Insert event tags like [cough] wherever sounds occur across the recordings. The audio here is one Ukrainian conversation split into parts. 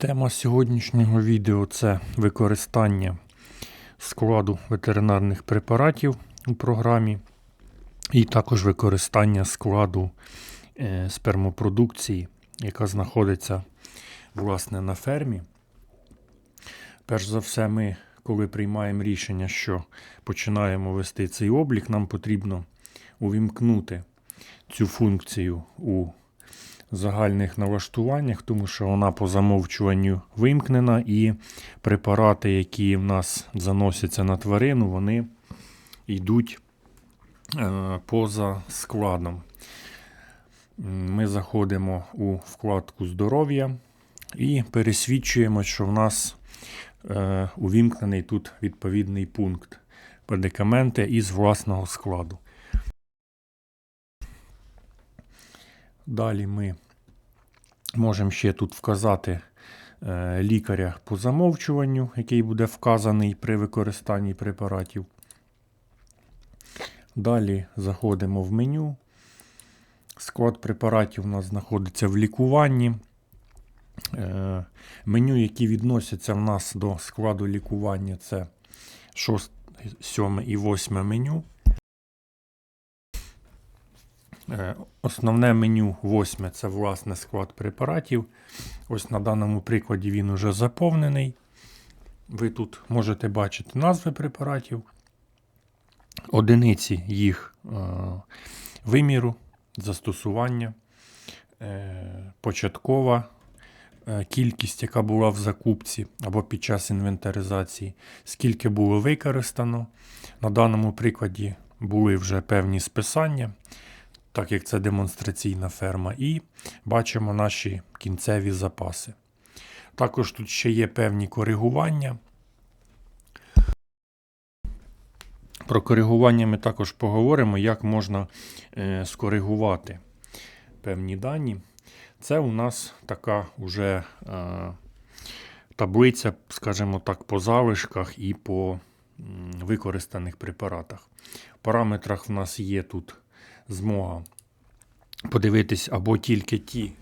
Тема сьогоднішнього відео це використання складу ветеринарних препаратів у програмі, і також використання складу е, спермопродукції, яка знаходиться власне на фермі. Перш за все, ми, коли приймаємо рішення, що починаємо вести цей облік, нам потрібно увімкнути цю функцію у загальних налаштуваннях, тому що вона по замовчуванню вимкнена, і препарати, які в нас заносяться на тварину, вони йдуть е, поза складом. Ми заходимо у вкладку здоров'я і пересвідчуємо, що в нас е, увімкнений тут відповідний пункт медикаменти із власного складу. Далі ми можемо ще тут вказати е, лікаря по замовчуванню, який буде вказаний при використанні препаратів. Далі заходимо в меню. Склад препаратів у нас знаходиться в лікуванні. Е, Меню, які відносяться в нас до складу лікування, це 6, 7 і 8 меню. Е, Основне меню 8 це власне склад препаратів. Ось на даному прикладі він уже заповнений. Ви тут можете бачити назви препаратів, одиниці їх е, виміру, застосування, е, початкова кількість, яка була в закупці або під час інвентаризації, скільки було використано. На даному прикладі були вже певні списання так як це демонстраційна ферма, і бачимо наші кінцеві запаси. Також тут ще є певні коригування. Про коригування ми також поговоримо, як можна е, скоригувати певні дані. Це у нас така вже е, таблиця, скажімо так, по залишках і по використаних препаратах. В параметрах в нас є тут змога подивитись або тільки ті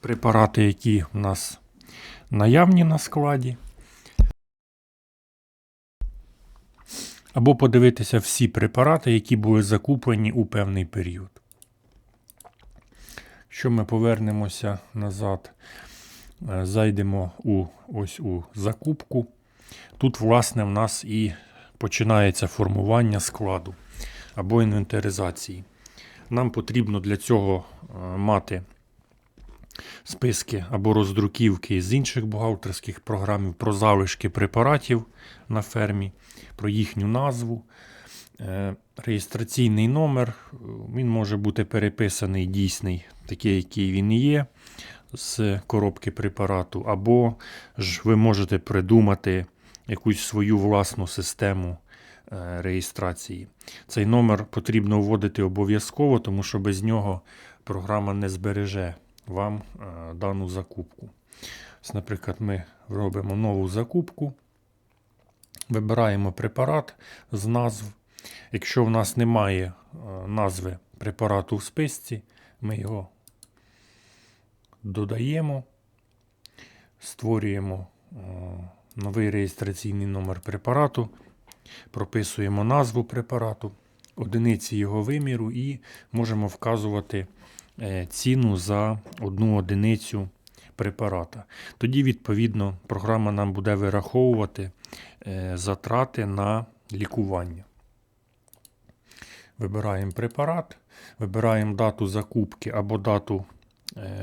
препарати, які в нас наявні на складі, або подивитися всі препарати, які були закуплені у певний період. Якщо ми повернемося назад, е, зайдемо у, ось у закупку. Тут, власне, в нас і починається формування складу або інвентаризації. Нам потрібно для цього е, мати списки або роздруківки з інших бухгалтерських програмів про залишки препаратів на фермі, про їхню назву. Е, Реєстраційний номер, він може бути переписаний дійсний, такий, який він є, з коробки препарату, або ж ви можете придумати якусь свою власну систему реєстрації. Цей номер потрібно вводити обов'язково, тому що без нього програма не збереже вам е, дану закупку. Наприклад, ми робимо нову закупку, вибираємо препарат з назв. Якщо в нас немає е, назви препарату в списці, ми його додаємо, створюємо е, новий реєстраційний номер препарату, прописуємо назву препарату, одиниці його виміру і можемо вказувати е, ціну за одну одиницю препарата. Тоді, відповідно, програма нам буде вираховувати е, затрати на лікування. Вибираємо препарат, вибираємо дату закупки або дату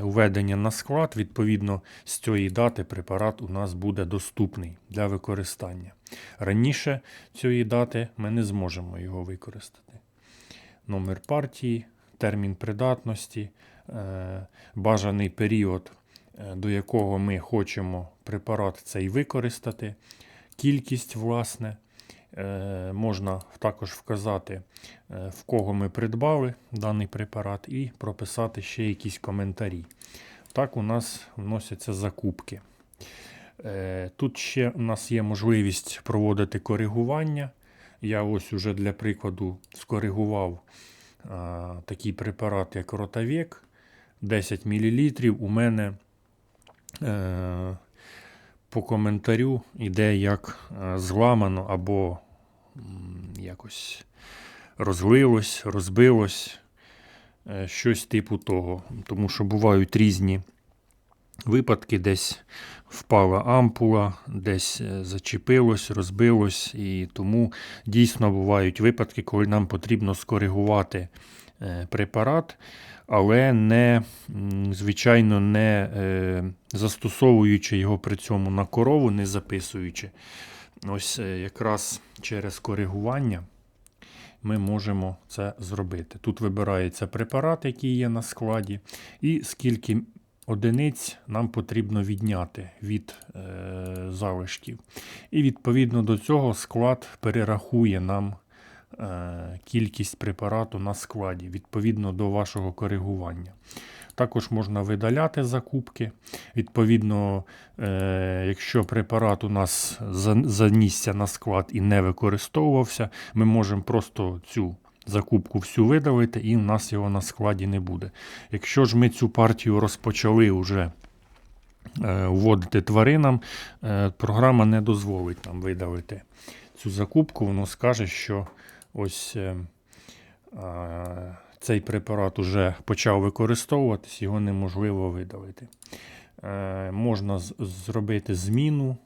введення на склад. Відповідно, з цієї дати препарат у нас буде доступний для використання. Раніше цієї дати ми не зможемо його використати. Номер партії, термін придатності, е, бажаний період, е, до якого ми хочемо препарат цей використати, кількість, власне. Е, Можна також вказати, е, в кого ми придбали даний препарат, і прописати ще якісь коментарі. Так у нас вносяться закупки. Е, Тут ще у нас є можливість проводити коригування. Я ось уже для прикладу скоригував такий препарат, як Ротавек. 10 мл у мене по коментарю іде як зламано або якось розлилось, розбилось, е, щось типу того. Тому що бувають різні випадки, десь впала ампула, десь е, зачепилось, розбилось, і тому дійсно бувають випадки, коли нам потрібно скоригувати е, препарат, але не, звичайно, не застосовуючи його при цьому на корову, не записуючи. Ось е, якраз через коригування ми можемо це зробити. Тут вибирається препарат, який є на складі, і скільки одиниць нам потрібно відняти від е, залишків. І відповідно до цього склад перерахує нам кількість препарату на складі відповідно до вашого коригування. Також можна видаляти закупки. Відповідно, е, якщо препарат у нас занісся на склад і не використовувався, ми можемо просто цю закупку всю видалити, і в нас його на складі не буде. Якщо ж ми цю партію розпочали вже е, вводити тваринам, е, програма не дозволить нам видалити цю закупку. Воно скаже, що ось е, цей препарат уже почав використовуватись, його неможливо видалити. Е, можна зробити зміну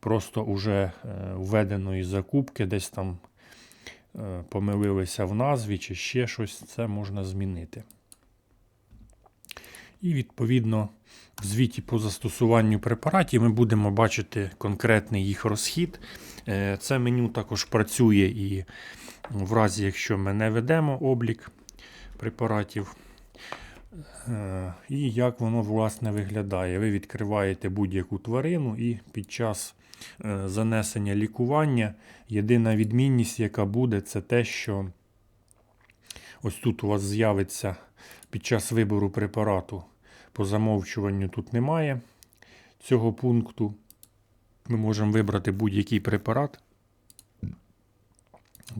просто уже е, введеної закупки, десь там помилилися в назві чи ще щось, це можна змінити. І відповідно в звіті по застосуванню препаратів ми будемо бачити конкретний їх розхід. Це меню також працює і в разі, якщо ми не ведемо облік препаратів. Е, І як воно власне виглядає. Ви відкриваєте будь-яку тварину і під час е, занесення лікування єдина відмінність, яка буде, це те, що ось тут у вас з'явиться під час вибору препарату по замовчуванню тут немає цього пункту. Ми можемо вибрати будь-який препарат.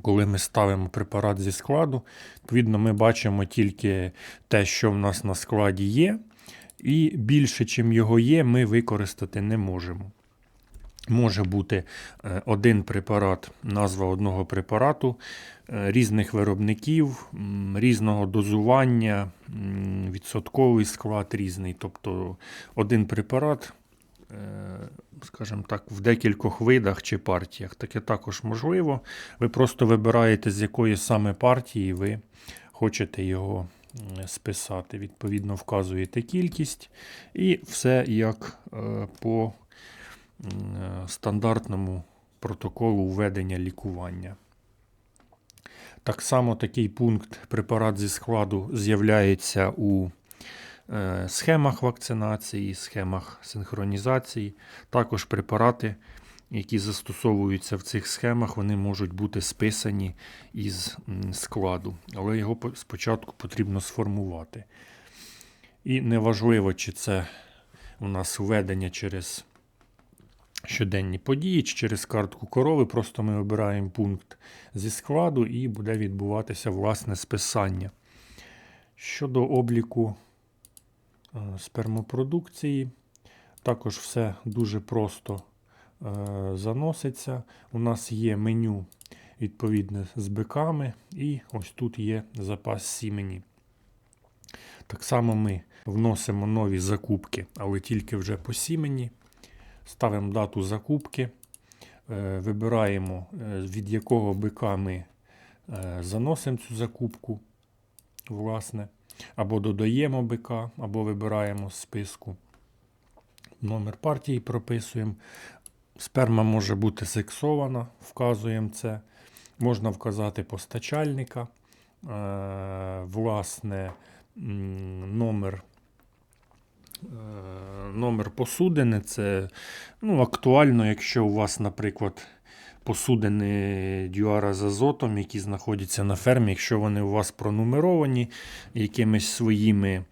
Коли ми ставимо препарат зі складу, відповідно, ми бачимо тільки те, що в нас на складі є, і більше, чим його є, ми використати не можемо. Може бути е, один препарат, назва одного препарату, е, різних виробників, різного дозування, відсотковий склад різний. Тобто один препарат, скажімо так, в декількох видах чи партіях. Таке також можливо. Ви просто вибираєте, з якої саме партії ви хочете його списати. Відповідно, вказуєте кількість і все як е, по е, стандартному протоколу введення лікування. Так само такий пункт препарат зі складу з'являється у е, схемах вакцинації, схемах синхронізації. Також препарати, які застосовуються в цих схемах, вони можуть бути списані із складу, але його спочатку потрібно сформувати. І неважливо, чи це у нас введення через щоденні події, чи через картку корови. Просто ми обираємо пункт зі складу і буде відбуватися власне списання. Щодо обліку е, спермопродукції, також все дуже просто е, заноситься. У нас є меню відповідне з биками, і ось тут є запас сімені. Так само ми вносимо нові закупки, але тільки вже по сімені. Ставимо дату закупки, е, вибираємо, е, від якого бика ми е, заносимо цю закупку, власне, або додаємо бика, або вибираємо з списку. Номер партії прописуємо. Сперма може бути сексована, вказуємо це. Можна вказати постачальника, е, власне, номер Е, Номер посудини це ну, актуально, якщо у вас, наприклад, посудини дюара з азотом, які знаходяться на фермі, якщо вони у вас пронумеровані якимись своїми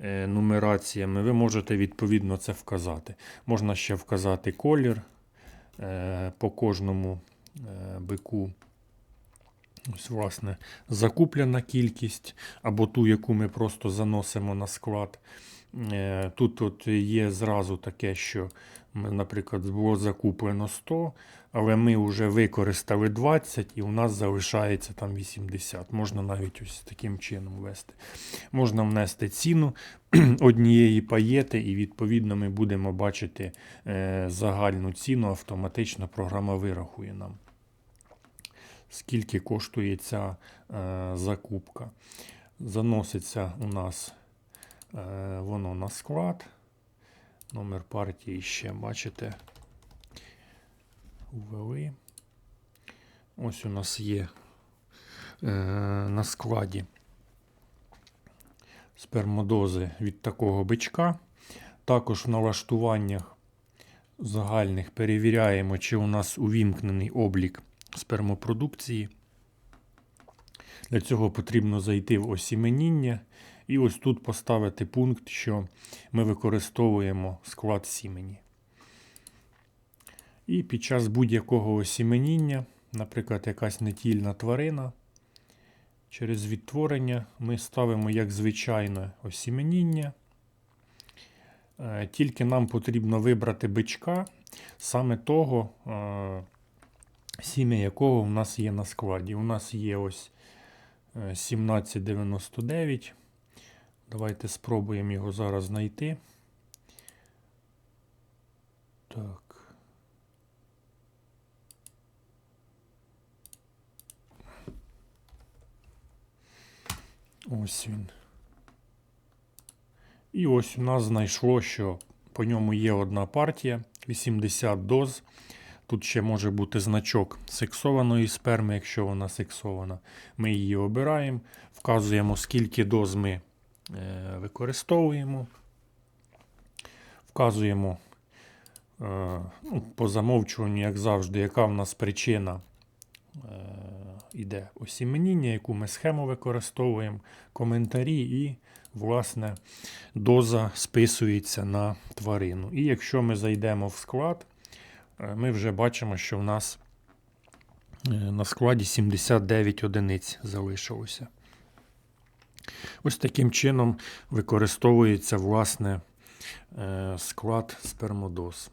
е, нумераціями, ви можете відповідно це вказати. Можна ще вказати колір е, по кожному е, бику. Ось, власне, закуплена кількість, або ту, яку ми просто заносимо на склад. Е, Тут от є зразу таке, що, наприклад, було закуплено 100, але ми вже використали 20 і у нас залишається там 80. Можна навіть ось таким чином ввести. Можна внести ціну [clears throat] однієї паєти, і відповідно ми будемо бачити е, загальну ціну, автоматично програма вирахує нам. Скільки коштує ця е, закупка? Заноситься у нас воно на склад. Номер партії ще, бачите, ввели. Ось у нас є е, на складі спермодози від такого бичка. Також в налаштуваннях загальних перевіряємо, чи у нас увімкнений облік спермопродукції. Для цього потрібно зайти в осіменіння і ось тут поставити пункт, що ми використовуємо склад сімені. І під час будь-якого осіменіння, наприклад, якась нетільна тварина, через відтворення ми ставимо як звичайне осіменіння. Е, Тільки нам потрібно вибрати бичка, саме того, е, сім'я якого в нас є на складі. У нас є ось е, 1799. Давайте спробуємо його зараз знайти. Так. Ось він. І ось у нас знайшло, що по ньому є одна партія, 80 доз. Тут ще може бути значок сексованої сперми, якщо вона сексована. Ми її обираємо, вказуємо, скільки доз ми використовуємо. Вказуємо е, ну, по замовчуванню, як завжди, яка в нас причина е, іде осіменіння, яку ми схему використовуємо, коментарі і, власне, доза списується на тварину. І якщо ми зайдемо в склад, е, ми вже бачимо, що в нас е, на складі 79 одиниць залишилося. Ось таким чином використовується власне е, склад спермодоз.